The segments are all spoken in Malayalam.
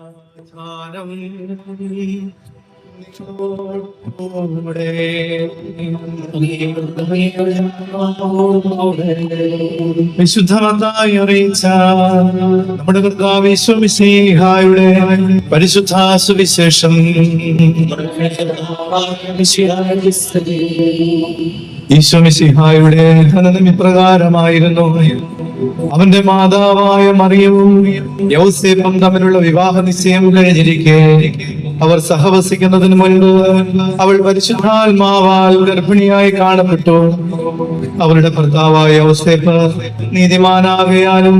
സമാധാനം നിന്നോടുകൂടെ. വിശുദ്ധമത്തായി അറിയിച്ച നമ്മുടെ കർത്താവ് പരിശുദ്ധ സുവിശേഷം ഈശ്വമിശിഹായുടെ ധനനം ഇപ്രകാരമായിരുന്നു. അവന്റെ മാതാവായ മറിയവും യൗസേപ്പും തമ്മിലുള്ള വിവാഹ നിശ്ചയം കഴിഞ്ഞിരിക്കെ. അവർ സഹവസിക്കുന്നതിന് മുൻപ് അവൾ പരിശുദ്ധാത്മാവാൽ ഗർഭിണിയായി കാണപ്പെട്ടു. അവളുടെ ഭർത്താവായ ഔസേപ്പ് നീതിമാനാകയാലും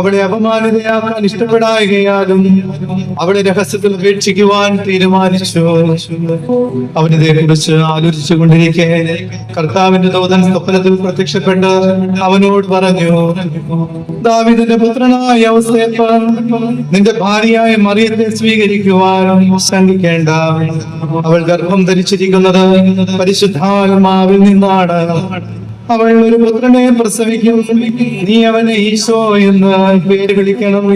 അവളെ അപമാനിതയാക്കാൻ ഇഷ്ടപ്പെടായകയാലും അവളെ രഹസ്യത്തിൽ ഉപേക്ഷിക്കുവാൻ തീരുമാനിച്ചു. അവനിതേ കുറിച്ച് ആലോചിച്ചു കൊണ്ടിരിക്കെ കർത്താവിന്റെ ദൂതൻ സ്വപ്നത്തിൽ പ്രത്യക്ഷപ്പെട്ട് അവനോട് പറഞ്ഞു ദാവിദിന്റെ പുത്രനായ ഔസേപ്പ് നിന്റെ ഭാര്യയായ മറിയത്തെ സ്വീകരിക്കുവാൻ ശങ്കിക്കേണ്ട അവൾ ഗർഭം ധരിച്ചിരിക്കുന്നത് പരിശുദ്ധാത്മാവിൽ നിന്നാണ്. അവൾ ഒരു പുത്രനെ പ്രസവിക്കും. നീ അവനെ ഈശോ എന്ന് പേര് വിളിക്കണം.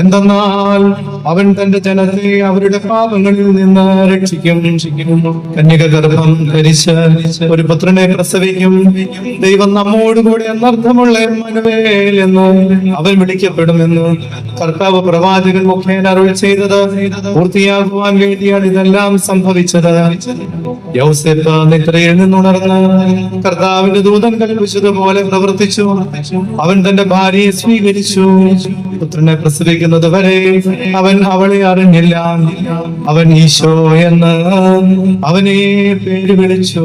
എന്തെന്നാൽ അവൻ തന്റെ ജനത്തെ അവരുടെ പാപങ്ങളിൽ നിന്ന് രക്ഷിക്കും. കന്യക ഗർഭം ധരിച്ച് ഒരു പുത്രനെ പ്രസവിക്കും. ദൈവം നമ്മോടുകൂടെ എന്നർത്ഥമുള്ള മനുവേൽ എന്ന് അവൻ വിളിക്കപ്പെടുമെന്ന് കർത്താവ് പ്രവാചകൻ മുഖേന അരുൾ ചെയ്തത് പൂർത്തിയാകുവാൻ വേണ്ടിയാണ് ഇതെല്ലാം സംഭവിച്ചത്. യൗസെപ്പ് നിദ്രയിൽ നിന്നുണർന്ന് കർത്താവിന്റെ ദൂതൻ കൽപ്പിച്ചതുപോലെ പ്രവർത്തിച്ചു. അവൻ തന്റെ ഭാര്യയെ സ്വീകരിച്ചു. പുത്രനെ പ്രസവിക്കുന്നത് വരെ അവൻ അവളെ അറിഞ്ഞില്ല. അവൻ ഈശോ എന്ന് അവനെ പേര് വിളിച്ചു.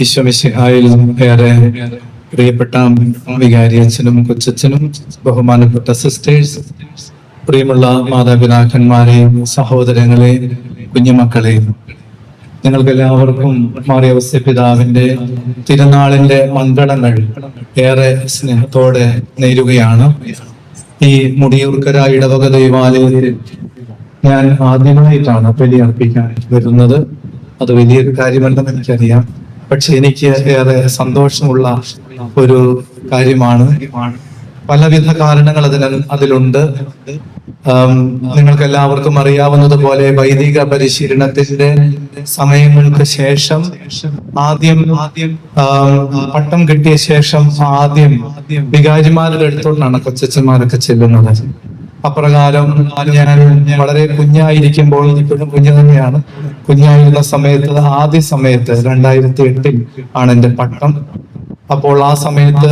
ഈശ്വമിശിഹായിൽ ഏറെ പ്രിയപ്പെട്ട വികാരി അച്ഛനും കൊച്ചച്ഛനും ബഹുമാനപ്പെട്ട സിസ്റ്റേഴ്സ് പ്രിയമുള്ള മാതാപിതാക്കന്മാരെയും സഹോദരങ്ങളെ കുഞ്ഞുമക്കളെയും നിങ്ങൾക്ക് എല്ലാവർക്കും മാറിയവസ്യ പിതാവിന്റെ തിരുനാളിന്റെ മംഗളങ്ങൾ ഏറെ സ്നേഹത്തോടെ നേരുകയാണ്. ഈ മുടിയൂർക്കര ഇടവക ദൈവാലയത്തിൽ ഞാൻ ആദ്യമായിട്ടാണ് ബലിയർപ്പിക്കാൻ വരുന്നത്. അത് വലിയൊരു കാര്യമല്ലെന്ന് എനിക്കറിയാം. പക്ഷെ എനിക്ക് ഏറെ സന്തോഷമുള്ള ഒരു കാര്യമാണ്. പലവിധ കാരണങ്ങൾ അതിന് അതിലുണ്ട്. നിങ്ങൾക്ക് എല്ലാവർക്കും അറിയാവുന്നതുപോലെ വൈദിക പരിശീലനത്തിന്റെ സമയങ്ങൾക്ക് ശേഷം ആദ്യം ആദ്യം പട്ടം കിട്ടിയ ശേഷം ആദ്യം വികാരിമാരുടെ അടുത്തോട്ടാണ് കൊച്ചച്ചന്മാരൊക്കെ ചെല്ലുന്നത്. അപ്രകാരം ഞാൻ വളരെ കുഞ്ഞായിരിക്കുമ്പോൾ ഇപ്പോഴും കുഞ്ഞു തന്നെയാണ്. കുഞ്ഞായിരുന്ന സമയത്ത് ആദ്യ സമയത്ത് രണ്ടായിരത്തി എട്ടിൽ ആണ് എന്റെ പട്ടം. അപ്പോൾ ആ സമയത്ത്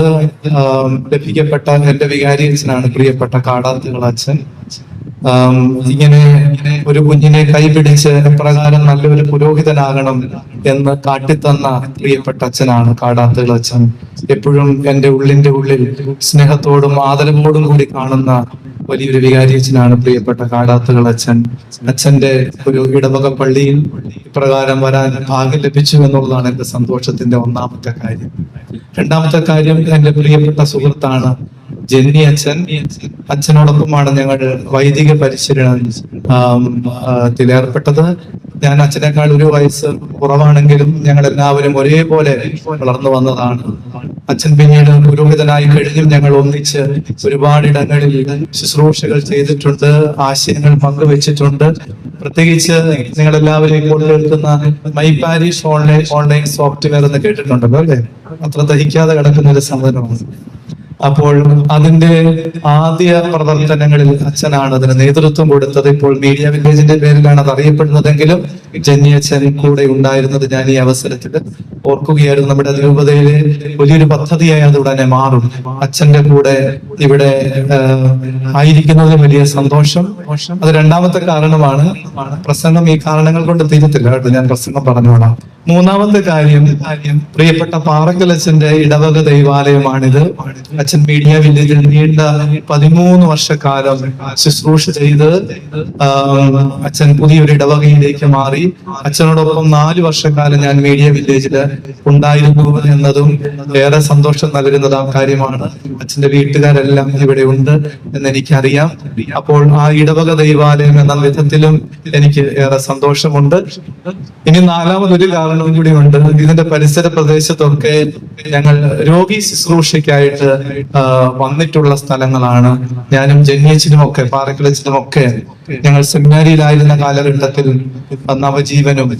ലഭിക്കപ്പെട്ട എന്റെ എന്റെ വികാരിയച്ഛനാണ് പ്രിയപ്പെട്ട കാടാത്തുകൾ അച്ഛൻ. ഇങ്ങനെ ഒരു കുഞ്ഞിനെ കൈപിടിച്ച് എപ്രകാരം നല്ലൊരു പുരോഹിതനാകണം എന്ന് കാട്ടിത്തന്ന പ്രിയപ്പെട്ട അച്ഛനാണ് കാടാത്തുകൾ അച്ഛൻ. എപ്പോഴും എന്റെ ഉള്ളിന്റെ ഉള്ളിൽ സ്നേഹത്തോടും ആദരവോടും കൂടി കാണുന്ന വലിയൊരു വികാരിയച്ഛനാണ് പ്രിയപ്പെട്ട കാടാത്തുകൾ അച്ഛൻ. അച്ഛന്റെ ഒരു ഇടവക പള്ളിയിൽ ഇപ്രകാരം വരാൻ ഭാഗ്യം ലഭിച്ചു എന്നുള്ളതാണ് എന്റെ സന്തോഷത്തിന്റെ ഒന്നാമത്തെ കാര്യം. രണ്ടാമത്തെ കാര്യം എന്റെ പ്രിയപ്പെട്ട സുഹൃത്താണ് ജെന്നി അച്ഛൻ അച്ഛനോടൊപ്പമാണ് ഞങ്ങൾ വൈദിക പരിശീലനം തിലേർപ്പെട്ടത്. ഞാൻ അച്ഛനേക്കാൾ ഒരു വയസ്സ് കുറവാണെങ്കിലും ഞങ്ങൾ എല്ലാവരും ഒരേപോലെ വളർന്നു വന്നതാണ്. അച്ഛൻ പിന്നീട് പുരോഹിതനായി കഴിഞ്ഞും ഞങ്ങൾ ഒന്നിച്ച് ഒരുപാട് ഇടങ്ങളിൽ ശുശ്രൂഷകൾ ചെയ്തിട്ടുണ്ട് ആശയങ്ങൾ പങ്കുവെച്ചിട്ടുണ്ട്. പ്രത്യേകിച്ച് നിങ്ങൾ എല്ലാവരും ഇപ്പോൾ കേൾക്കുന്ന my parish online online software എന്ന് കേട്ടിട്ടുണ്ടല്ലോ അല്ലേ? അത്ര ദഹിക്കാതെ കിടക്കുന്ന ഒരു സാധനമാണ് അപ്പോൾ അതിന്റെ ആദ്യ പ്രവർത്തനങ്ങളിൽ അച്ഛനാണ് അതിന് നേതൃത്വം കൊടുത്തത്. ഇപ്പോൾ മീഡിയ വില്ലേജിന്റെ പേരിലാണ് അത് അറിയപ്പെടുന്നതെങ്കിലും ജന്നി അച്ഛൻ കൂടെ ഉണ്ടായിരുന്നത് ഞാൻ ഈ അവസരത്തിൽ ഓർക്കുകയായിരുന്നു. നമ്മുടെ അതിരൂപതയിലെ വലിയൊരു പദ്ധതിയായി അത് ഉടനെ മാറും. അച്ഛന്റെ കൂടെ ഇവിടെ ആയിരിക്കുന്നത് വലിയ സന്തോഷം. അത് രണ്ടാമത്തെ കാരണമാണ്. പ്രസംഗം ഈ കാരണങ്ങൾ കൊണ്ട് തീരത്തില്ല കേട്ടോ. ഞാൻ പ്രസംഗം പറഞ്ഞോളാം മൂന്നാമത്തെ കാര്യം പ്രിയപ്പെട്ട പാറക്കലച്ചന്റെ ഇടവക ദൈവാലയമാണിത്. അച്ഛൻ മീഡിയ വില്ലേജിൽ നീണ്ട പതിമൂന്ന് വർഷക്കാലം ശുശ്രൂഷ ചെയ്ത് അച്ഛൻ പുതിയൊരു ഇടവകയിലേക്ക് മാറി. അച്ഛനോടൊപ്പം നാല് വർഷക്കാലം ഞാൻ മീഡിയ വില്ലേജിൽ ഉണ്ടായിരുന്നു എന്നതും ഏറെ സന്തോഷം നൽകുന്നത് ആ കാര്യമാണ്. അച്ഛന്റെ വീട്ടുകാരെല്ലാം ഇവിടെ ഉണ്ട് എന്ന് എനിക്കറിയാം അപ്പോൾ ആ ഇടവക ദൈവാലയം എന്ന വിധത്തിലും എനിക്ക് ഏറെ സന്തോഷമുണ്ട്. ഇനി നാലാമതൊരു കാരണവും കൂടി ഉണ്ട്. ഇതിന്റെ പരിസര പ്രദേശത്തൊക്കെ ഞങ്ങൾ രോഗി ശുശ്രൂഷയ്ക്കായിട്ട് വന്നിട്ടുള്ള സ്ഥലങ്ങളാണ്. ഞാനും ജന്യച്ചനും ഒക്കെ പാറക്കിളച്ചനും ഒക്കെ ഞങ്ങൾ സെമിനാരിയിലായിരുന്ന കാലഘട്ടത്തിൽ നവജീവനും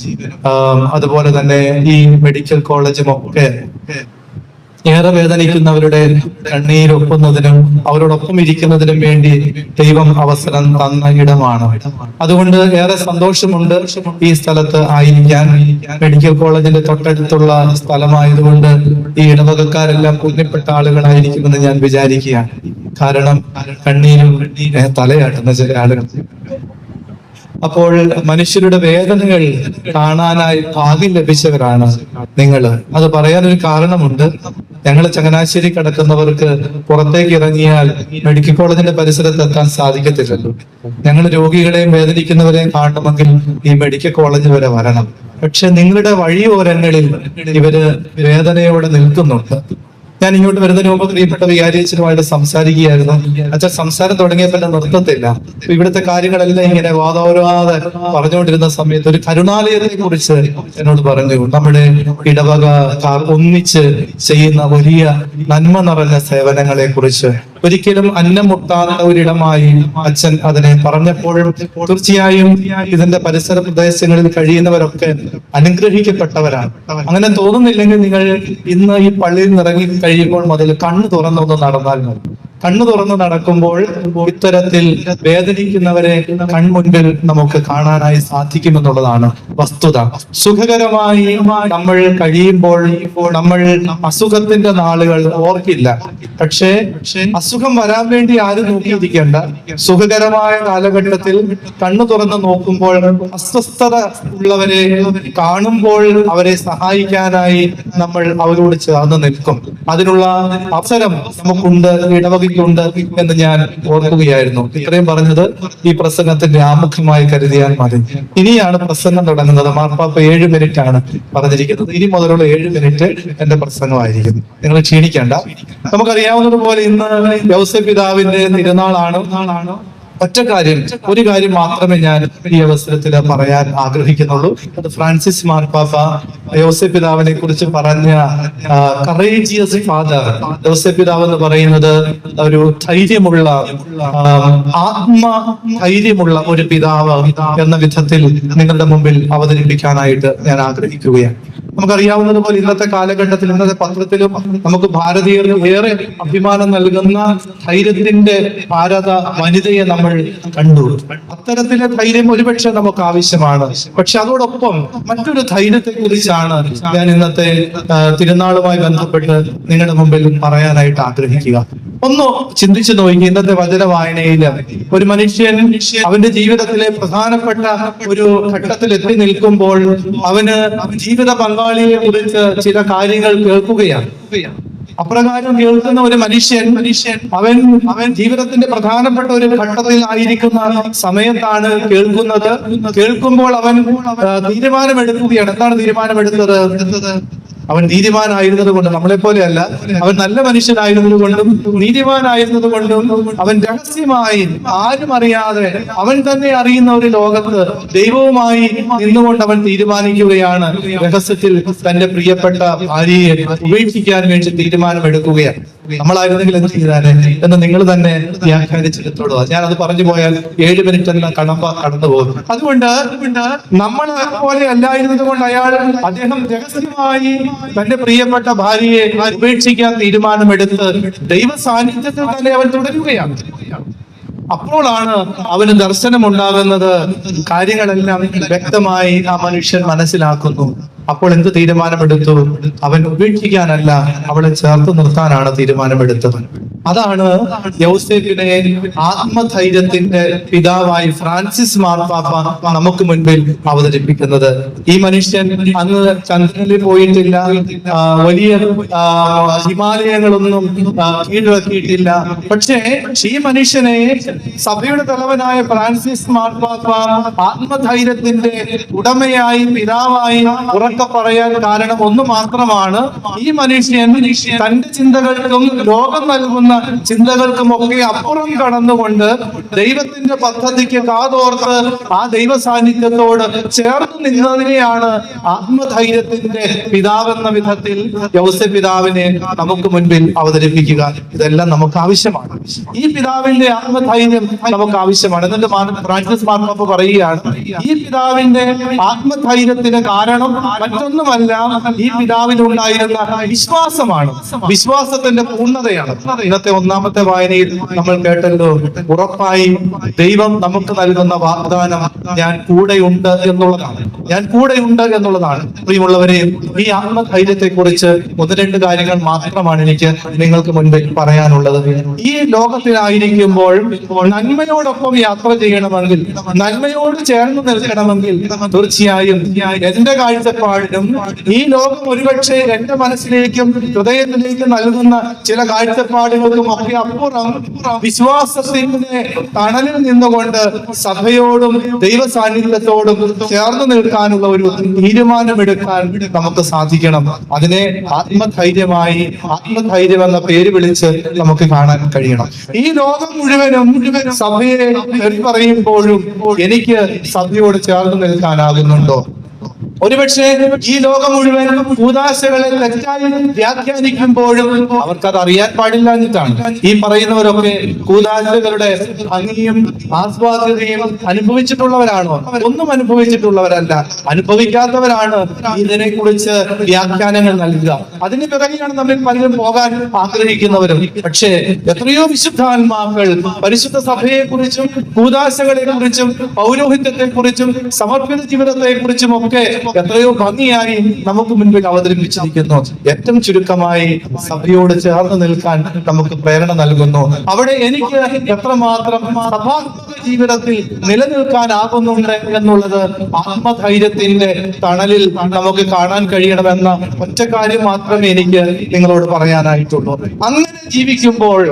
അതുപോലെ തന്നെ ഈ മെഡിക്കൽ കോളേജും ഒക്കെ ഏറെ വേദനിക്കുന്നവരുടെ കണ്ണീരൊപ്പുന്നതിനും അവരോടൊപ്പം ഇരിക്കുന്നതിനും വേണ്ടി ദൈവം അവസരം തന്ന ഇടമാണ്. അതുകൊണ്ട് ഏറെ സന്തോഷമുണ്ട് ഈ സ്ഥലത്ത് ആയിരിക്കാൻ. മെഡിക്കൽ കോളേജിന്റെ തൊട്ടടുത്തുള്ള സ്ഥലമായതുകൊണ്ട് ഈ ഇടവകക്കാരെല്ലാം പുണ്യപ്പെട്ട ആളുകളായിരിക്കുമെന്ന് ഞാൻ വിചാരിക്കുകയാണ്. കാരണം കണ്ണീരും തലയാട്ടുന്ന ചില ആളുകൾ. അപ്പോൾ മനുഷ്യരുടെ വേദനകൾ കാണാനായി ഭാഗ്യം ലഭിച്ചവരാണ് നിങ്ങൾ. അത് പറയാനൊരു കാരണമുണ്ട്. ഞങ്ങൾ ചങ്ങനാശ്ശേരി കിടക്കുന്നവർക്ക് പുറത്തേക്ക് ഇറങ്ങിയാൽ മെഡിക്കൽ കോളേജിന്റെ പരിസരത്ത് എത്താൻ സാധിക്കത്തില്ലല്ലോ. ഞങ്ങൾ രോഗികളെയും വേദനിക്കുന്നവരെയും കാണണമെങ്കിൽ ഈ മെഡിക്കൽ കോളേജ് വരെ വരണം. പക്ഷെ നിങ്ങളുടെ വഴിയോരങ്ങളിൽ ഇവർ വേദനയോടെ നിൽക്കുന്നുണ്ട്. ഞാൻ ഇങ്ങോട്ട് വരുന്നതിന് മുമ്പ് പ്രിയപ്പെട്ട വികാരിയച്ഛനുമായിട്ട് സംസാരിക്കുകയായിരുന്നു. അച്ഛൻ സംസാരം തുടങ്ങിയപ്പോൾ എന്നെ നിർത്തത്തില്ല. ഇവിടുത്തെ കാര്യങ്ങളെല്ലാം ഇങ്ങനെ വാദോരാതെ പറഞ്ഞുകൊണ്ടിരുന്ന സമയത്ത് ഒരു കരുണാലയത്തെ കുറിച്ച് എന്നോട് പറഞ്ഞു. നമ്മുടെ ഇടവക ഒന്നിച്ച് ചെയ്യുന്ന വലിയ നന്മ നിറഞ്ഞ സേവനങ്ങളെ കുറിച്ച് ഒരിക്കലും അന്നം മുട്ടാത്ത ഒരിടമായി അച്ഛൻ അതിനെ പറഞ്ഞപ്പോഴും തീർച്ചയായും ഇതിന്റെ പരിസര പ്രദേശങ്ങളിൽ കഴിയുന്നവരൊക്കെ അനുഗ്രഹിക്കപ്പെട്ടവരാണ്. അങ്ങനെ തോന്നുന്നില്ലെങ്കിൽ നിങ്ങൾ ഇന്ന് ഈ പള്ളിയിൽ നിറങ്ങി കഴിയുമ്പോൾ മുതൽ കണ്ണു തുറന്നൊന്ന് നടന്നാൽ മതി. കണ്ണു തുറന്ന് നടക്കുമ്പോൾ ഇത്തരത്തിൽ വേദനിക്കുന്നവരെ കൺമുൻപിൽ നമുക്ക് കാണാനായി സാധിക്കുമെന്നുള്ളതാണ് വസ്തുത. സുഖകരമായി നമ്മൾ കഴിയുമ്പോൾ നമ്മൾ അസുഖത്തിന്റെ നാളുകൾ ഓർക്കില്ല. പക്ഷേ അസുഖം വരാൻ വേണ്ടി ആരും നോക്കിയിരിക്കേണ്ട? സുഖകരമായ കാലഘട്ടത്തിൽ കണ്ണു തുറന്ന് നോക്കുമ്പോൾ അസ്വസ്ഥത ഉള്ളവരെ കാണുമ്പോൾ അവരെ സഹായിക്കാനായി നമ്മൾ അവരോട് ചേർന്ന് നിൽക്കും. അതിനുള്ള അവസരം നമുക്കുണ്ട് ഇടവകയ്ക്കുണ്ട് എന്ന് ഞാൻ ഓർക്കുകയായിരുന്നു. ഇത്രയും പറഞ്ഞത് ഈ പ്രസംഗത്തിന്റെ ആമുഖമായി കരുതിയാൽ മതി. ഇനിയാണ് പ്രസംഗം തുടങ്ങുന്നത്. മാർപ്പാപ്പ ഏഴ് മിനിറ്റ് ആണ് പറഞ്ഞിരിക്കുന്നത്. ഇനി മുതലുള്ള ഏഴ് മിനിറ്റ് എന്റെ പ്രസംഗമായിരിക്കും. നിങ്ങൾ ക്ഷീണിക്കേണ്ട. നമുക്കറിയാവുന്നതുപോലെ ഇന്ന് യൗസ പിതാവിന്റെ തിരുനാളാണ്. ഒറ്റ കാര്യം ഒരു കാര്യം മാത്രമേ ഞാൻ ഈ അവസരത്തിൽ പറയാൻ ആഗ്രഹിക്കുന്നുള്ളൂ. അത് ഫ്രാൻസിസ് മാർപ്പാപ്പ യോസെ പിതാവിനെ കുറിച്ച് പറഞ്ഞ കറേജിയസ് ഫാദർ യോസെ പിതാവ് എന്ന് പറയുന്നത് ഒരു ധൈര്യമുള്ള ആത്മ ധൈര്യമുള്ള ഒരു പിതാവ് എന്ന വിധത്തിൽ നിങ്ങളുടെ മുമ്പിൽ അവതരിപ്പിക്കാനായിട്ട് ഞാൻ ആഗ്രഹിക്കുകയാണ്. നമുക്കറിയാവുന്നതുപോലെ ഇന്നത്തെ കാലഘട്ടത്തിൽ ഇന്നത്തെ പത്രത്തിലും നമുക്ക് ഭാരതീയർ ഏറെ അഭിമാനം നൽകുന്ന ധൈര്യത്തിന്റെ ഭാരത വനിതയെ നമ്മൾ കണ്ടു. അത്തരത്തിലെ ധൈര്യം ഒരുപക്ഷെ നമുക്ക് ആവശ്യമാണ് പക്ഷെ അതോടൊപ്പം മറ്റൊരു ധൈര്യത്തെ കുറിച്ചാണ് ഞാൻ ഇന്നത്തെ തിരുനാളുമായി ബന്ധപ്പെട്ട് നിങ്ങളുടെ മുമ്പിൽ പറയാനായിട്ട് ആഗ്രഹിക്കുക. ഒന്ന് ചിന്തിച്ചു നോക്കി ഇന്നത്തെ വചന വായനയിൽ ഒരു മനുഷ്യൻ അവന്റെ ജീവിതത്തിലെ പ്രധാനപ്പെട്ട ഒരു ഘട്ടത്തിൽ എത്തി നിൽക്കുമ്പോൾ അവന് ജീവിത പങ്കാളിയെ കുറിച്ച് ചില കാര്യങ്ങൾ കേൾക്കുകയാണ്. അപ്രകാരം കേൾക്കുന്ന ഒരു മനുഷ്യൻ മനുഷ്യൻ അവൻ അവൻ ജീവിതത്തിന്റെ പ്രധാനപ്പെട്ട ഒരു ഘട്ടത്തിൽ ആയിരിക്കുന്ന സമയത്താണ് കേൾക്കുന്നത്. കേൾക്കുമ്പോൾ അവൻ തീരുമാനമെടുക്കുകയാണ്. എന്താണ് തീരുമാനമെടുത്തത്? അവൻ നീതിമാനായിരുന്നത് കൊണ്ട് നമ്മളെ പോലെയല്ല അവൻ നല്ല മനുഷ്യനായിരുന്നത് കൊണ്ടും നീതിമാനായിരുന്നത് കൊണ്ടും അവൻ രഹസ്യമായി ആരും അറിയാതെ അവൻ തന്നെ അറിയുന്ന ഒരു ലോകത്ത് ദൈവവുമായി നിന്നുകൊണ്ട് അവൻ തീരുമാനിക്കുകയാണ് രഹസ്യത്തിൽ തന്റെ പ്രിയപ്പെട്ട ഭാര്യയെ ഉപേക്ഷിക്കാൻ വേണ്ടി തീരുമാനമെടുക്കുകയാണ്. നമ്മളായിരുന്നെങ്കിൽ എന്ത് ചെയ്താലേ എന്ന് നിങ്ങൾ തന്നെ വ്യാഖ്യാനിച്ചെടുത്തോളൂ. ഞാൻ അത് പറഞ്ഞു പോയാൽ ഏഴ് മിനിറ്റ് എല്ലാം കടമ്പ കടന്നു പോകും. അതുകൊണ്ട് നമ്മൾ പോലെ അല്ലായിരുന്നത് കൊണ്ട് അയാൾ അദ്ദേഹം രഹസ്യമായി തന്റെ പ്രിയപ്പെട്ട ഭാര്യയെ ഉപേക്ഷിക്കാൻ തീരുമാനമെടുത്ത് ദൈവ സാന്നിധ്യത്തിൽ തന്നെ അവൻ തുടരുകയാണ്. അപ്പോഴാണ് അവന് ദർശനം ഉണ്ടാകുന്നത് കാര്യങ്ങളെല്ലാം വ്യക്തമായി ആ മനുഷ്യൻ മനസ്സിലാക്കുന്നു. അപ്പോൾ എന്ത് തീരുമാനമെടുത്തു? അവൻ ഉപേക്ഷിക്കാനല്ല അവളെ ചേർത്ത് നിർത്താനാണ് തീരുമാനമെടുത്തത്. അതാണ് യൗസേപ്പിനെ ആത്മധൈര്യത്തിന്റെ പിതാവായി ഫ്രാൻസിസ് മാർപ്പാപ്പ നമുക്ക് മുൻപിൽ അവതരിപ്പിക്കുന്നത്. ഈ മനുഷ്യൻ അന്ന് ചന്ദ്രനിൽ പോയിട്ടില്ല വലിയ ഹിമാലയങ്ങളൊന്നും കീഴടക്കിയിട്ടില്ല. പക്ഷേ ഈ മനുഷ്യനെ സഭയുടെ തലവനായ ഫ്രാൻസിസ് മാർപ്പാപ്പ ആത്മധൈര്യത്തിന്റെ ഉടമയായി പിതാവായി ഉറക്കെ പറയാൻ കാരണം ഒന്ന് മാത്രമാണ് ഈ മനുഷ്യൻ തന്റെ ചിന്തകൾക്കും ലോകം നൽകുന്ന ചിന്തകൾക്കും ഒക്കെ അപ്പുറം കടന്നുകൊണ്ട് ദൈവത്തിന്റെ പദ്ധതിക്ക് കാതോർത്ത് ആ ദൈവ സാന്നിധ്യത്തോട് ചേർന്ന് നിന്നതിനെയാണ് ആത്മധൈര്യത്തിന്റെ പിതാവെന്ന വിധത്തിൽ യൗസ പിതാവിനെ നമുക്ക് മുൻപിൽ അവതരിപ്പിക്കുക. ഇതെല്ലാം നമുക്ക് ആവശ്യമാണ്. ഈ പിതാവിന്റെ ആത്മധൈര്യം നമുക്ക് ആവശ്യമാണ്. എന്നിട്ട് ഫ്രാൻസിസ് മാർപ്പാപ്പ പറയുകയാണ് ഈ പിതാവിന്റെ ആത്മധൈര്യത്തിന് കാരണം മറ്റൊന്നുമല്ല ഈ പിതാവിനുണ്ടായിരുന്ന വിശ്വാസമാണ്. വിശ്വാസത്തിന്റെ പൂർണതയാണ്. ഇന്നത്തെ ഒന്നാമത്തെ വായനയിൽ നമ്മൾ കേട്ടല്ലോ ഉറപ്പായി ദൈവം നമുക്ക് നൽകുന്ന വാഗ്ദാനം ഞാൻ കൂടെയുണ്ട് എന്നുള്ളതാണ്. ഞാൻ കൂടെയുണ്ട് എന്നുള്ളതാണ്. പ്രിയമുള്ളവരെ ഈ ആത്മധൈര്യത്തെ കുറിച്ച് ഒന്ന് രണ്ട് കാര്യങ്ങൾ മാത്രമാണ് എനിക്ക് നിങ്ങൾക്ക് മുൻപിൽ പറയാനുള്ളത്. ഈ ലോകത്തിലായിരിക്കുമ്പോൾ നന്മയോടൊപ്പം യാത്ര ചെയ്യണമെങ്കിൽ നന്മയോട് ചേർന്ന് നിൽക്കണമെങ്കിൽ തീർച്ചയായും എന്റെ കാഴ്ചപ്പാടിനും ഈ ലോകം ഒരുപക്ഷെ എന്റെ മനസ്സിലേക്കും ഹൃദയത്തിലേക്കും നൽകുന്ന ചില കാഴ്ചപ്പാടുകൾക്കും ഒക്കെ അപ്പുറം വിശ്വാസത്തിന്റെ തണലിൽ നിന്നുകൊണ്ട് സഭയോടും ദൈവ സാന്നിധ്യത്തോടും ചേർന്ന് നിൽക്കാനുള്ള ഒരു തീരുമാനമെടുക്കാൻ നമുക്ക് സാധിക്കണം. അതിനെ ആത്മധൈര്യമായി ആത്മധൈര്യം എന്ന പേര് വിളിച്ച് നമുക്ക് കാണാൻ കഴിയണം. ഈ ലോകം മുഴുവനും സഭയെ പറയുമ്പോഴും എനിക്ക് സഭയോട് ചേർന്ന് നിൽക്കാനാകുന്നുണ്ടോ? ഒരുപക്ഷെ ഈ ലോകം മുഴുവൻ കൂതാശകളെ തെറ്റായി വ്യാഖ്യാനിക്കുമ്പോഴും അവർക്കത് അറിയാൻ പാടില്ല എന്നിട്ടാണ്. ഈ പറയുന്നവരൊക്കെ കൂതാശകളുടെ ഭംഗിയും ആസ്വാദ്യതയും അനുഭവിച്ചിട്ടുള്ളവരാണോ? ഒന്നും അനുഭവിച്ചിട്ടുള്ളവരല്ല. അനുഭവിക്കാത്തവരാണ് ഇതിനെ കുറിച്ച് വ്യാഖ്യാനങ്ങൾ നൽകുക. അതിന് പിറകെയാണ് നമ്മൾ പലരും പോകാൻ ആഗ്രഹിക്കുന്നവരും. പക്ഷേ എത്രയോ വിശുദ്ധാത്മാക്കൾ പരിശുദ്ധ സഭയെ കുറിച്ചും കൂതാശകളെ കുറിച്ചും പൗരോഹിത്യത്തെ കുറിച്ചും സമർപ്പിത ജീവിതത്തെ കുറിച്ചും ഒക്കെ എത്രയോ ഭംഗിയായി നമുക്ക് മുൻപിൽ അവതരിപ്പിച്ചിരിക്കുന്നു. ഏറ്റവും ചുരുക്കമായി സഭയോട് ചേർന്ന് നിൽക്കാൻ നമുക്ക് പ്രേരണ നൽകുന്നു. അവിടെ എനിക്ക് എത്രമാത്രം സഭാത്മക ജീവിതത്തിൽ നിലനിൽക്കാനാകുന്നുണ്ട് എന്നുള്ളത് ആത്മധൈര്യത്തിന്റെ തണലിൽ നമുക്ക് കാണാൻ കഴിയണമെന്ന ഒറ്റ കാര്യം മാത്രമേ എനിക്ക് നിങ്ങളോട് പറയാനായിട്ടുള്ളൂ. അങ്ങനെ ജീവിക്കുമ്പോൾ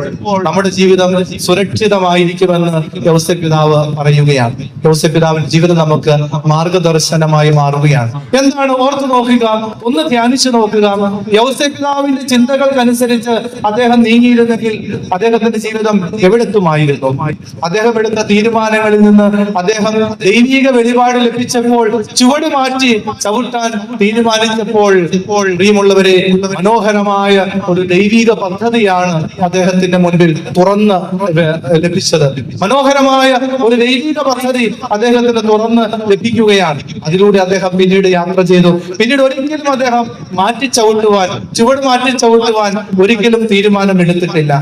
നമ്മുടെ ജീവിതം സുരക്ഷിതമായിരിക്കുമെന്ന് യൗസഫ് പിതാവ് പറയുകയാണ്. യൗസഫ് പിതാവിന്റെ ജീവിതം നമുക്ക് മാർഗദർശനമായി മാറുകയാണ്. എന്താണ് ഓർത്തു നോക്കുക ഒന്ന് ധ്യാനിച്ചു നോക്കുക. യൗസഫ് പിതാവിന്റെ ചിന്തകൾക്കനുസരിച്ച് അദ്ദേഹം നീങ്ങിയിരുന്നെങ്കിൽ അദ്ദേഹത്തിന്റെ ജീവിതം എവിടെത്തുമായിരുന്നു? അദ്ദേഹം എടുത്ത തീരുമാനങ്ങളിൽ നിന്ന് അദ്ദേഹം ദൈവിക വെളിപാട് ലഭിച്ചപ്പോൾ ചുവട് മാറ്റി ചവിട്ടാൻ തീരുമാനിച്ചപ്പോൾ ഇപ്പോൾ പ്രിയമുള്ളവരെ മനോഹരമായ ഒരു ദൈവിക പദ്ധതിയാണ് അദ്ദേഹത്തിന്റെ മുൻപിൽ തുറന്ന് ലഭിച്ചത്. മനോഹരമായ ഒരു ദൈവിക പദ്ധതി അദ്ദേഹത്തിന് തുറന്ന് ലഭിക്കുകയാണ്. അതിലൂടെ അദ്ദേഹം പിന്നീട് യാത്ര ചെയ്തു. പിന്നീട് ഒരിക്കലും അദ്ദേഹം മാറ്റി ചവിട്ടുവാൻ ചുവട് മാറ്റി ചവിട്ടുവാൻ ഒരിക്കലും തീരുമാനം എടുത്തിട്ടില്ല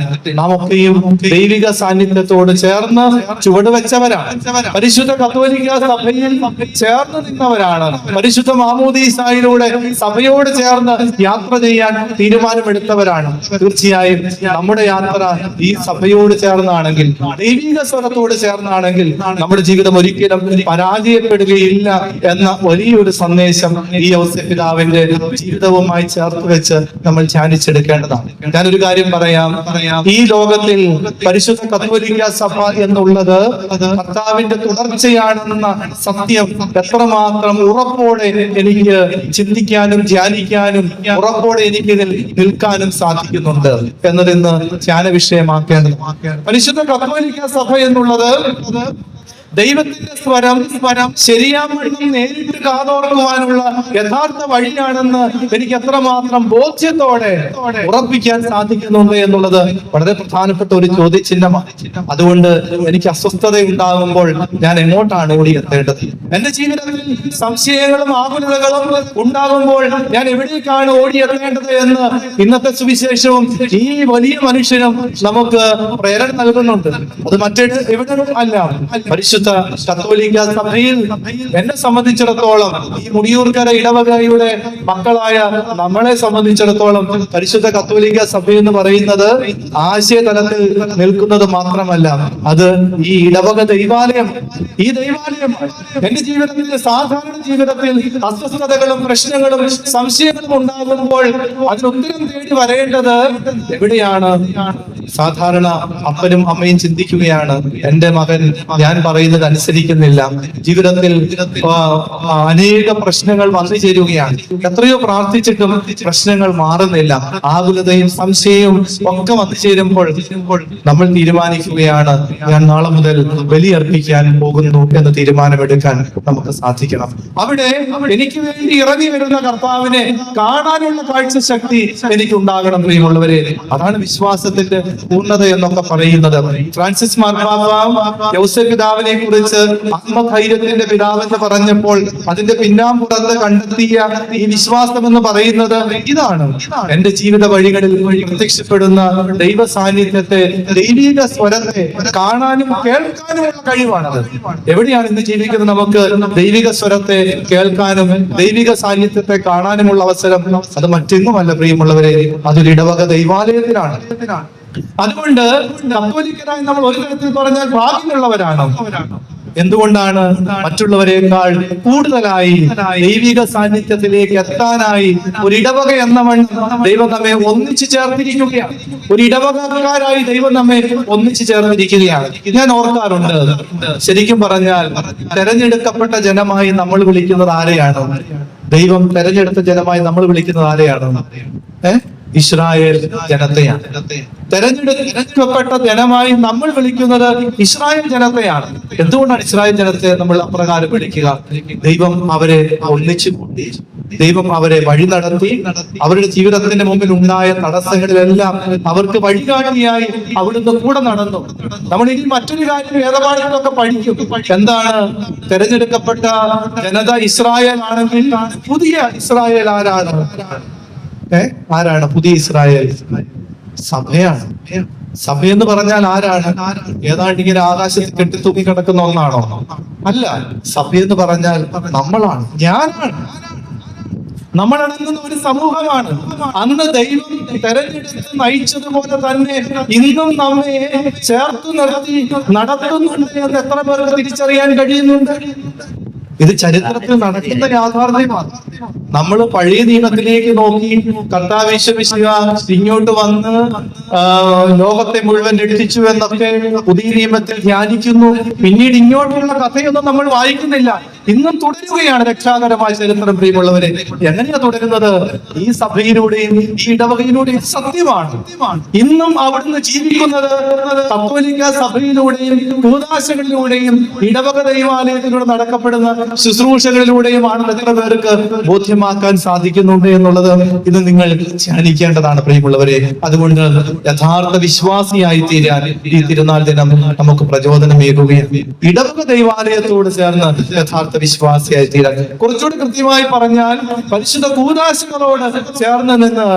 നാം ഒക്കെയും ദൈവിക സാന്നിധ്യത്തോട് ചേർന്ന് ചുവട് വെച്ചവരാണ്. പരിശുദ്ധ കത്തോലിക്ക സഭയിൽ ചേർന്ന് നിന്നവരാണ്. പരിശുദ്ധ മാമൂദീസായിലൂടെ സഭയോട് ചേർന്ന് യാത്ര ചെയ്യാൻ തീരുമാനമെടുത്തവരാണ്. തീർച്ചയായും നമ്മുടെ യാത്ര ഈ സഭയോട് ചേർന്നാണെങ്കിൽ ദൈവിക സ്വരത്തോട് ചേർന്നാണെങ്കിൽ നമ്മുടെ ജീവിതം ഒരിക്കലും പരാജയപ്പെടുകയില്ല എന്ന വലിയൊരു സന്ദേശം ഈ ഔസേപ്പ് പിതാവിന്റെ ജീവിതവുമായി ചേർത്ത് വെച്ച് നമ്മൾ ധ്യാനിച്ചെടുക്കേണ്ടതാണ്. ഞാനൊരു കാര്യം പറയാം പറയാം. ഈ ലോകത്തിൽ പരിശുദ്ധ കത്തോലിക്ക സഭ എന്നുള്ളത് കർത്താവിന്റെ തുടർച്ചയാണെന്ന സത്യം എത്രമാത്രം ഉറപ്പോടെ എനിക്ക് ചിന്തിക്കാനും ധ്യാനിക്കാനും ഉറപ്പോടെ എനിക്ക് ഇതിൽ നിൽക്കാനും സാധിക്കുന്നുണ്ട് എന്നതിന്ന് ധ്യാന വിഷയമാക്കേണ്ടത് പരിശുദ്ധ കത്തോലിക്ക സഭ എന്നുള്ളത് ദൈവത്തിന്റെ സ്വരം സ്വരം ശരിയാമണ്ണം നേരിട്ട് കാതോർക്കുവാനുള്ള യഥാർത്ഥ വഴിയാണെന്ന് എനിക്ക് എത്രമാത്രം ബോധ്യത്തോടെ ഉറപ്പിക്കാൻ സാധിക്കുന്നുണ്ട് എന്നുള്ളത് വളരെ പ്രധാനപ്പെട്ട ഒരു ചോദ്യചിഹ്നമാണ്. അതുകൊണ്ട് എനിക്ക് അസ്വസ്ഥത ഉണ്ടാകുമ്പോൾ ഞാൻ എങ്ങോട്ടാണ് ഓടി എത്തേണ്ടത്? എന്റെ ജീവിതത്തിൽ സംശയങ്ങളും ആകുലതകളും ഉണ്ടാകുമ്പോൾ ഞാൻ എവിടേക്കാണ് ഓടി എത്തേണ്ടത് എന്ന് ഇന്നത്തെ സുവിശേഷവും ഈ വലിയ മനുഷ്യനും നമുക്ക് പ്രേരണ നൽകുന്നുണ്ട്. അത് മറ്റേ എവിടെ അല്ല. പരിശുദ്ധ പരിശുദ്ധ കത്തോലിക്ക സഭയിൽ എന്നെ സംബന്ധിച്ചിടത്തോളം ഈ മുടിയൂർക്കര ഇടവകയുടെ മക്കളായ നമ്മളെ സംബന്ധിച്ചിടത്തോളം പരിശുദ്ധ കത്തോലിക്ക സഭ എന്ന് പറയുന്നത് ആശയതലത്തിൽ നിൽക്കുന്നത് മാത്രമല്ല അത് ഈ ഇടവക ദൈവാലയം. ഈ ദൈവാലയം എന്റെ ജീവിതത്തിന്റെ സാധാരണ ജീവിതത്തിൽ അസ്വസ്ഥതകളും പ്രശ്നങ്ങളും സംശയങ്ങളും ഉണ്ടാകുമ്പോൾ അതിനുത്തരം തേടി വരേണ്ടത് എവിടെയാണ്? സാധാരണ അപ്പനും അമ്മയും ചിന്തിക്കുകയാണ് എന്റെ മകൻ ഞാൻ പറയുന്നത് അനുസരിക്കുന്നില്ല ജീവിതത്തിൽ അനേക പ്രശ്നങ്ങൾ വന്നു ചേരുകയാണ്. എത്രയോ പ്രാർത്ഥിച്ചിട്ടും പ്രശ്നങ്ങൾ മാറുന്നില്ല. ആകുലതയും സംശയവും ഒക്കെ വന്നു ചേരുമ്പോൾ നമ്മൾ തീരുമാനിക്കുകയാണ് ഞാൻ നാളെ മുതൽ ബലിയർപ്പിക്കാൻ പോകുന്നു എന്ന് തീരുമാനമെടുക്കാൻ നമുക്ക് സാധിക്കണം. അവിടെ എനിക്ക് വേണ്ടി ഇറങ്ങി വരുന്ന കർത്താവിനെ കാണാനുള്ള കാഴ്ച ശക്തി എനിക്ക് ഉണ്ടാകണം പ്രിയമുള്ളവരെ. അതാണ് വിശ്വാസത്തിന്റെ പൂർണത എന്നൊക്കെ പറയുന്നത്. ഫ്രാൻസിസ് മാർപ്പാപ്പ യൗസഫ് പിതാവിനെ കുറിച്ച് ആത്മധൈര്യത്തിന്റെ പിതാവ് എന്ന് പറഞ്ഞപ്പോൾ അതിന്റെ പിന്നാമ്പുറത്ത് കണ്ടെത്തിയ ഈ വിശ്വാസം എന്ന് പറയുന്നത് ഇതാണ്. എന്റെ ജീവിത വഴികളിൽ പ്രത്യക്ഷപ്പെടുന്ന ദൈവ സാന്നിധ്യത്തെ ദൈവിക സ്വരത്തെ കാണാനും കേൾക്കാനുമുള്ള കഴിവാണത്. എവിടെയാണ് ഇന്ന് ജീവിക്കുന്നത് നമുക്ക് ദൈവിക സ്വരത്തെ കേൾക്കാനും ദൈവിക സാന്നിധ്യത്തെ കാണാനുമുള്ള അവസരം? അത് മറ്റെങ്ങുമല്ല പ്രിയമുള്ളവരെ അതൊരു ഇടവക ദൈവാലയത്തിലാണ്. അതുകൊണ്ട് കത്തോലിക്കരായി നമ്മൾ ഒരു തരത്തിൽ പറഞ്ഞാൽ ഭാഗ്യമുള്ളവരാണ്. എന്തുകൊണ്ടാണ്? മറ്റുള്ളവരെക്കാൾ കൂടുതലായി ദൈവിക സാന്നിധ്യത്തിലേക്ക് എത്താനായി ഒരു ഇടവക എന്ന വണ്ണം ദൈവം നമ്മെ ഒന്നിച്ചു ചേർത്തിരിക്കുകയാണ്. ഒരു ഇടവകക്കാരായി ദൈവം നമ്മെ ഒന്നിച്ചു ചേർത്തിരിക്കുകയാണ്. ഞാൻ ഓർക്കാറുണ്ട്. ശരിക്കും പറഞ്ഞാൽ തെരഞ്ഞെടുക്കപ്പെട്ട ജനമായി നമ്മൾ വിളിക്കുന്നത് ആരെയാണ്? ദൈവം തെരഞ്ഞെടുത്ത ജനമായി നമ്മൾ വിളിക്കുന്നത് ആരെയാണ്? ഏ? ഇസ്രായേൽ ജനതയാണ് തെരഞ്ഞെടുക്കപ്പെട്ട ജനമായി നമ്മൾ വിളിക്കുന്നത് ഇസ്രായേൽ ജനതയാണ് എന്തുകൊണ്ടാണ് ഇസ്രായേൽ ജനത്തെ നമ്മൾ അപ്രകാരം വിളിക്കുക? ദൈവം അവരെ ഒന്നിച്ചു കൂട്ടി. ദൈവം അവരെ വഴി നടത്തി. അവരുടെ ജീവിതത്തിന്റെ മുമ്പിൽ ഉണ്ടായ തടസ്സങ്ങളിലെല്ലാം അവർക്ക് വഴികാട്ടിയായി അവിടുന്ന് കൂടെ നടന്നു. നമ്മൾ ഇനി മറ്റൊരു കാര്യം വേദപാഠങ്ങളൊക്കെ പഠിക്കും. എന്താണ്? തെരഞ്ഞെടുക്കപ്പെട്ട ജനത ഇസ്രായേൽ ആണെങ്കിൽ പുതിയ ഇസ്രായേൽ ആരാണ്? ആരാണ്? പുതിയ ഇസ്രായേൽ സഭയാണ്. സഭ എന്ന് പറഞ്ഞാൽ ആരാണ്? ഏതാണ്ട് ഇങ്ങനെ ആകാശത്ത് കെട്ടിത്തൂക്കി കിടക്കുന്ന ഒന്നാണോ? അല്ല സഭ എന്ന് പറഞ്ഞാൽ നമ്മളാണ്. ഞാനാണ്. നമ്മൾ അടങ്ങുന്ന ഒരു സമൂഹമാണ്. അന്ന് ദൈവം തെരഞ്ഞെടുത്ത് നയിച്ചതുപോലെ തന്നെ ഇന്നും നമ്മെ ചേർത്ത് നിർത്തി നടത്തുന്നുണ്ട് എന്ന് എത്ര പേർക്ക് തിരിച്ചറിയാൻ കഴിയുന്നുണ്ട്? ഇത് ചരിത്രത്തിൽ നടക്കുന്ന യാഥാർത്ഥ്യമാണ്. നമ്മൾ പഴയ നിയമത്തിലേക്ക് നോക്കി കർത്താവേശ്വര ഇങ്ങോട്ട് വന്ന് ലോകത്തെ മുഴുവൻ രക്ഷിച്ചു എന്നൊക്കെ പുതിയ നിയമത്തിൽ ധ്യാനിക്കുന്നു. പിന്നീട് ഇങ്ങോട്ടുള്ള കഥയൊന്നും നമ്മൾ വായിക്കുന്നില്ല. ഇന്നും തുടരുകയാണ് രക്ഷാകരമായ ചരിത്രം പ്രിയമുള്ളവരെ. എങ്ങനെയാ തുടരുന്നത്? ഈ സഭയിലൂടെയും ഈ ഇടവകയിലൂടെയും സത്യമാണ്. ഇന്നും അവിടുന്ന് ജീവിക്കുന്നത് കത്തോലിക്ക സഭയിലൂടെയും കൂതാശകളിലൂടെയും ഇടവക ദൈവാലയത്തിലൂടെ നടക്കപ്പെടുന്ന ശുശ്രൂഷകളിലൂടെയും എത്ര പേർക്ക് ബോധ്യമാക്കാൻ സാധിക്കുന്നുണ്ട് എന്നുള്ളത് ഇത് നിങ്ങൾ ധ്യാനിക്കേണ്ടതാണ് പ്രിയമുള്ളവരെ. അതുകൊണ്ട് യഥാർത്ഥ വിശ്വാസിയായി തീരാൻ ഈ തിരുനാൾ ദിനം നമുക്ക് പ്രചോദനമേകുകയാണ്. ഇടവക ദൈവാലയത്തോട് ചേർന്ന് യഥാർത്ഥ വിശ്വാസിയായി തീരാൻ കുറച്ചുകൂടി കൃത്യമായി പറഞ്ഞാൽ പരിശുദ്ധ കൂതാശകളോട് ചേർന്ന് നിന്ന്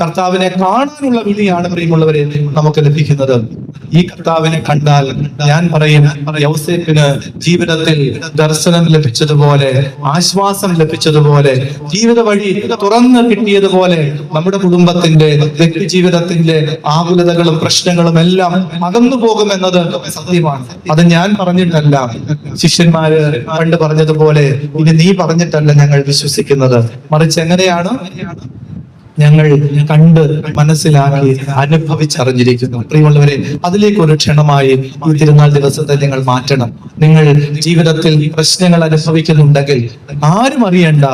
കർത്താവിനെ കാണാനുള്ള വിധിയാണ് പ്രിയമുള്ളവരെ നമുക്ക് ലഭിക്കുന്നത്. ഈ കർത്താവിനെ കണ്ടാൽ ഞാൻ പറയും യൗസേപ്പിന് ജീവിതത്തിൽ ദർശനം ലഭിച്ചതുപോലെ ആശ്വാസം ലഭിച്ചതുപോലെ ജീവിത വഴി തുറന്ന് കിട്ടിയതുപോലെ നമ്മുടെ കുടുംബത്തിന്റെ വ്യക്തി ജീവിതത്തിന്റെ ആകുലതകളും പ്രശ്നങ്ങളും എല്ലാം അകന്നു പോകുമെന്നത് സത്യമാണ്. അത് ഞാൻ പറഞ്ഞിട്ടല്ല. ശിഷ്യന്മാര് പണ്ട് പറഞ്ഞതുപോലെ ഇനി നീ പറഞ്ഞിട്ടല്ല ഞങ്ങൾ വിശ്വസിക്കുന്നത്. മറിച്ച് എങ്ങനെയാണ്? ഞങ്ങൾ കണ്ട് മനസ്സിലാക്കി അനുഭവിച്ചറിഞ്ഞിരിക്കുന്നു. പ്രിയമുള്ളവരെ അതിലേക്ക് ഒരു ക്ഷണമായി ഈ തിരുനാൾ ദിവസത്തെ നിങ്ങൾ മാറ്റണം. നിങ്ങൾ ജീവിതത്തിൽ പ്രശ്നങ്ങൾ അനുഭവിക്കുന്നുണ്ടെങ്കിൽ ആരും അറിയണ്ട.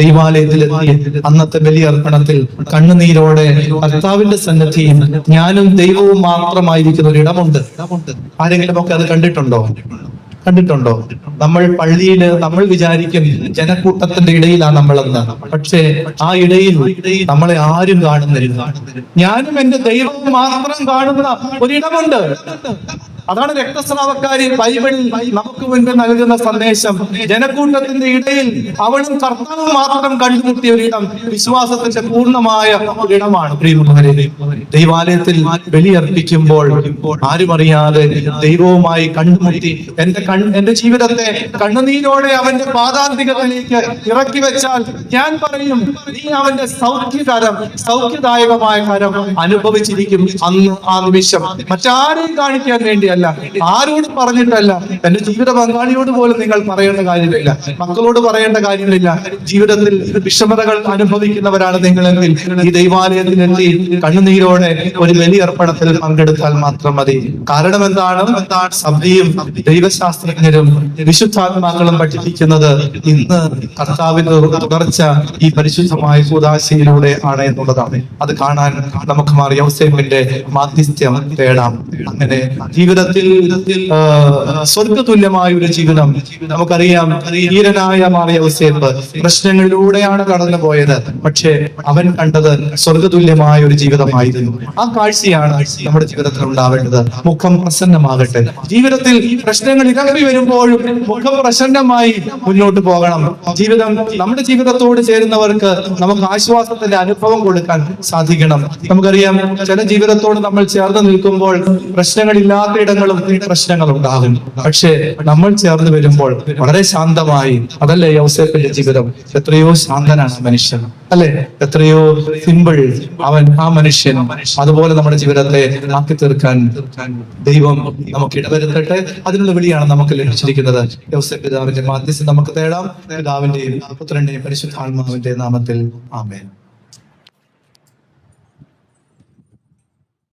ദൈവാലയത്തിലെത്തി അന്നത്തെ ബലിയർപ്പണത്തിൽ കണ്ണുനീരോടെ കർത്താവിന്റെ സന്നദ്ധിയും ഞാനും ദൈവവും മാത്രമായിരിക്കുന്ന ഒരു ഇടമുണ്ട് ആരെങ്കിലും ഒക്കെ അത് കണ്ടിട്ടുണ്ടോ? കണ്ടിട്ടുണ്ടോ? നമ്മൾ പള്ളിയിൽ നമ്മൾ വിചാരിക്കും ജനക്കൂട്ടത്തിന്റെ ഇടയിലാണ് നമ്മളെന്ന്. പക്ഷേ ആ ഇടയിൽ നമ്മളെ ആരും കാണുന്നില്ല. ഞാനും എന്റെ ദൈവവും മാത്രം കാണുന്ന ഒരിടമുണ്ട്. അതാണ് രക്തസ്രാവക്കാരി ബൈബിളിൽ നമുക്ക് മുൻപ് നൽകുന്ന സന്ദേശം. ജനക്കൂട്ടത്തിന്റെ ഇടയിൽ അവളും കർത്താവ് മാത്രം കണ്ടുമുട്ടിയ ഒരിടം വിശ്വാസത്തിന്റെ പൂർണമായ ഒരിടമാണ്. പ്രിയമുള്ളവരെ ദൈവാലയത്തിൽ ബലിയർപ്പിക്കുമ്പോൾ ആരും അറിയാതെ ദൈവവുമായി കണ്ടുമുട്ടി എന്റെ കൺ എന്റെ ജീവിതത്തെ കണ്ണുനീരോടെ അവന്റെ പാതാന്തികത്തിലേക്ക് ഇറക്കി വെച്ചാൽ ഞാൻ പറയും നീ അവന്റെ സൗഖ്യകരം സൗഖ്യദായകമായ കരം അനുഭവിച്ചിരിക്കും അന്ന് ആ നിമിഷം. മറ്റാരെയും കാണിക്കാൻ വേണ്ടിയല്ല ആരോടും പറഞ്ഞിട്ടല്ല. എന്റെ ജീവിത പങ്കാളിയോട് പോലും നിങ്ങൾ പറയേണ്ട കാര്യമില്ല. മക്കളോട് പറയേണ്ട കാര്യമില്ല. ജീവിതത്തിൽ വിഷമതകൾ അനുഭവിക്കുന്നവരാണ് നിങ്ങളെങ്കിൽ ഈ ദൈവാലയത്തിൽ എത്തി കണ്ണുനീരോടെ ഒരു ബലിയർപ്പണത്തിൽ പങ്കെടുത്താൽ മാത്രം മതി. കാരണം എന്താണ്? എന്താണ് സഭയും ദൈവശാസ്ത്രജ്ഞരും വിശുദ്ധാത്മാക്കളും പഠിപ്പിക്കുന്നത് ഇന്ന് കർത്താവിന്റെ തുടർച്ച ഈ പരിശുദ്ധമായ കൂതാശയിലൂടെ ആണ് എന്നുള്ളതാണ്. അത് കാണാൻ നമുക്ക് മാറിയ ഔസേപ്പിന്റെ മാധ്യസ്ഥ്യം തേടാം. അങ്ങനെ ജീവിതത്തിൽ സ്വർഗതുല്യമായ ഒരു ജീവിതം നമുക്കറിയാം. ധീരനായ മാറിയ ഔസേപ്പ് പ്രശ്നങ്ങളിലൂടെയാണ് കടന്നു പോയത്. പക്ഷേ അവൻ കണ്ടത് സ്വർഗതുല്യമായ ഒരു ജീവിതമായിരുന്നു. ആ കാഴ്ചയാണ് നമ്മുടെ ജീവിതത്തിൽ ഉണ്ടാവേണ്ടത്. മുഖം പ്രസന്നമാകട്ടെ. ജീവിതത്തിൽ പ്രശ്നങ്ങൾ ഇറങ്ങി വരുമ്പോഴും മുഖം പ്രസന്നമായി മുന്നോട്ട് പോകണം. ജീവിതം നമ്മുടെ ജീവിതത്തോട് ചേരുന്നവർക്ക് നമുക്ക് ആശ്വാസത്തിന്റെ അനുഭവം കൊടുക്കാൻ സാധിക്കണം. നമുക്കറിയാം ചില ജീവിതത്തോട് നമ്മൾ ചേർന്ന് നിൽക്കുമ്പോൾ പ്രശ്നങ്ങളില്ലാത്ത ഇടങ്ങളും പ്രശ്നങ്ങൾ ഉണ്ടാകും പക്ഷെ നമ്മൾ ചേർന്ന് വരുമ്പോൾ വളരെ ശാന്തമായി അതല്ലേ യൗസേപ്പിന്റെ ജീവിതം? എത്രയോ ശാന്തനാണ് മനുഷ്യൻ. അല്ലെ? എത്രയോ സിമ്പിൾ അവൻ ആ മനുഷ്യൻ. അതുപോലെ നമ്മുടെ ജീവിതത്തെ ആക്കി തീർക്കാൻ ദൈവം നമുക്ക് ഇടവരുത്തട്ടെ. അതിനുള്ള വിളിയാണ് നമുക്ക് ലഭിച്ചിരിക്കുന്നത്. യൗസേപ്പ് പിതാവിന്റെ മാധ്യസ്ഥം നമുക്ക് തേടാം. പിതാവിന്റെയും പുത്രന്റെയും പരിശുദ്ധാത്മാവിന്റെ നാമത്തിൽ. ആമേൻ.